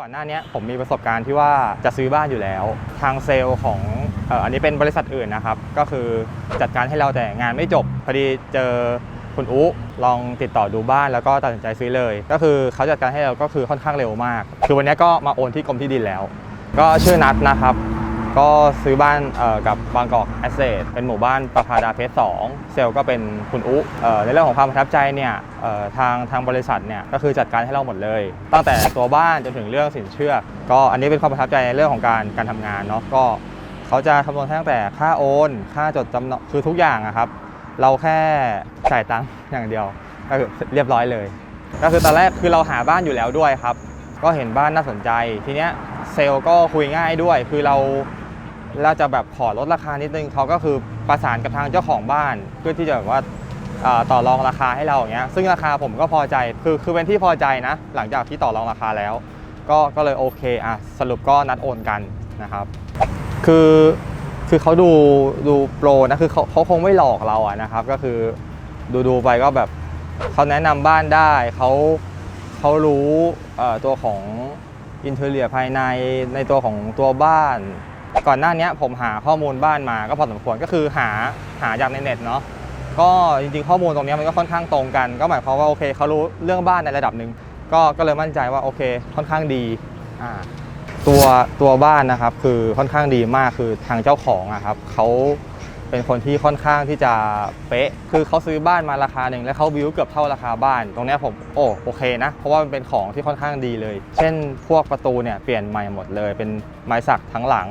ก่อนหน้านี้ผมมีประสบการณ์ที่ว่าจะซื้อบ้านอยู่แล้ว ทางเซลล์ของอ่ออันนี้เป็นบริษัทอื่นนะครับ ก็คือจัดการให้เราแต่งานไม่จบ พอดีเจอคุณอุ๊ลองติดต่อดูบ้านแล้วก็ตัดสินใจซื้อเลย ก็คือเขาจัดการให้เราก็คือค่อนข้างเร็วมาก คือวันนี้ก็มาโอนที่กรมที่ดินแล้ว ก็ชื่อนัทนะครับ ก็ซื้อบ้านกับบางกอกแอสเซทเป็นหมู่บ้านประภาดาเพชรสองเซลก็เป็นคุณอุในเรื่องของความประทับใจเนี่ยทางทางบริษัทเนี่ยก็คือจัดการให้เราหมดเลย ตั้งแต่ตัวบ้านจนถึงเรื่องสินเชื่อ ก็อันนี้เป็นความประทับใจในเรื่องของการการทำงานเนาะก็เขาจะคำนวณตั้งแต่ค่าโอน ค่าจดจำนองคือทุกอย่างอะครับ เราแค่จ่ายตังค์อย่างเดียวก็คือเรียบร้อยเลย ก็คือตอนแรกคือเราหาบ้านอยู่แล้วด้วยครับ ก็เห็นบ้านน่าสนใจทีเนี้ยเซลก็คุยง่ายด้วย คือเรา เราจะแบบขอลดราคานิดนึงเขาก็คือประสานกับทางเจ้าของบ้าน เพื่อที่จะแบบว่าต่อรองราคาให้เราอย่างเงี้ยซึ่งราคาผมก็พอใจคือคือเป็นที่พอใจนะ หลังจากที่ต่อรองราคาแล้ว ก็ก็เลยโอเคอะสรุปก็นัดโอนกันนะครับ คือคือเขาดูดูโปรนะคือเขาเขาคงไม่หลอกเราอะนะครับ ก็คือดูดูไปก็แบบเขาแนะนำบ้านได้เขาเขารู้ตัวของอินเทอร์เนียภายในในตัวของตัวบ้าน ก่อนหน้านี้ผมหาข้อมูลบ้านมาก็พอสมควรก็คือหาหาจากในเน็ตเนาะก็จริงๆข้อมูลตรงนี้มันก็ค่อนข้างตรงกัน ก็หมายความว่าโอเคเขารู้เรื่องบ้านในระดับหนึ่งก็ก็เลยมั่นใจว่าโอเคค่อนข้างดีอ่าตัวตัวบ้านนะครับคือค่อนข้างดีมากคือทางเจ้าของอะครับเขาเป็นคนที่ค่อนข้างที่จะเป๊ะ คือเขาซื้อบ้านมาราคาหนึ่งแล้วเขาบิวเกือบเท่าราคาบ้าน ตรงนี้ผมโอ้โอเคนะ เพราะว่ามันเป็นของที่ค่อนข้างดีเลย เช่น พวกประตูเนี่ยเปลี่ยนใหม่หมดเลย เป็นไม้สักทั้งหลัง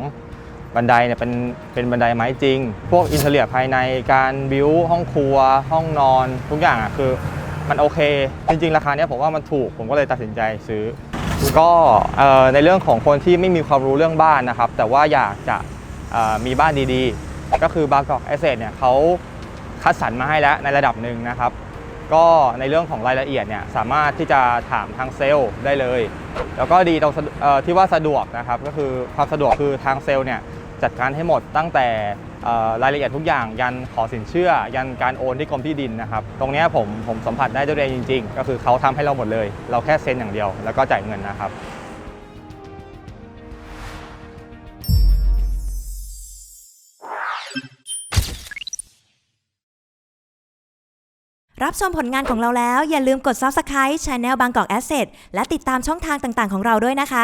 บันไดเนี่ยเป็นเป็นบันไดไม้จริง พวกอินเทอร์เนียภายในการบิวห้องครัว ห้องนอน ทุกอย่างอะคือมันโอเค จริง ๆ ราคาเนี้ยผมว่ามันถูกผมก็เลยตัดสินใจซื้อ ก็เอ่อในเรื่องของคนที่ไม่มีความรู้เรื่องบ้านนะครับ แต่ว่าอยากจะมีบ้านดีๆ ก็คือบางกอกแอสเซทเนี่ยเขาคัดสรรมาให้แล้วในระดับหนึ่งนะครับ ก็ในเรื่องของรายละเอียดเนี่ยสามารถที่จะถามทางเซลล์ได้เลย แล้วก็ดีตรงที่ว่าสะดวกนะครับ ก็คือความสะดวกคือทางเซลล์เนี่ย จัดการให้หมดตั้งแต่รายละเอียดทุกอย่างยันขอสินเชื่อ ยันการโอนที่กรมที่ดินนะครับ ตรงนี้ผมผมสัมผัสได้ด้วยเองจริง ๆ ก็คือเขาทำให้เราหมดเลย เราแค่เซ็นอย่างเดียว แล้วก็จ่ายเงินนะครับรับชมผลงานของเราแล้วอย่าลืมกด Subscribe Channel บางกอก Asset และติดตามช่องทางต่างๆ ของเราด้วยนะคะ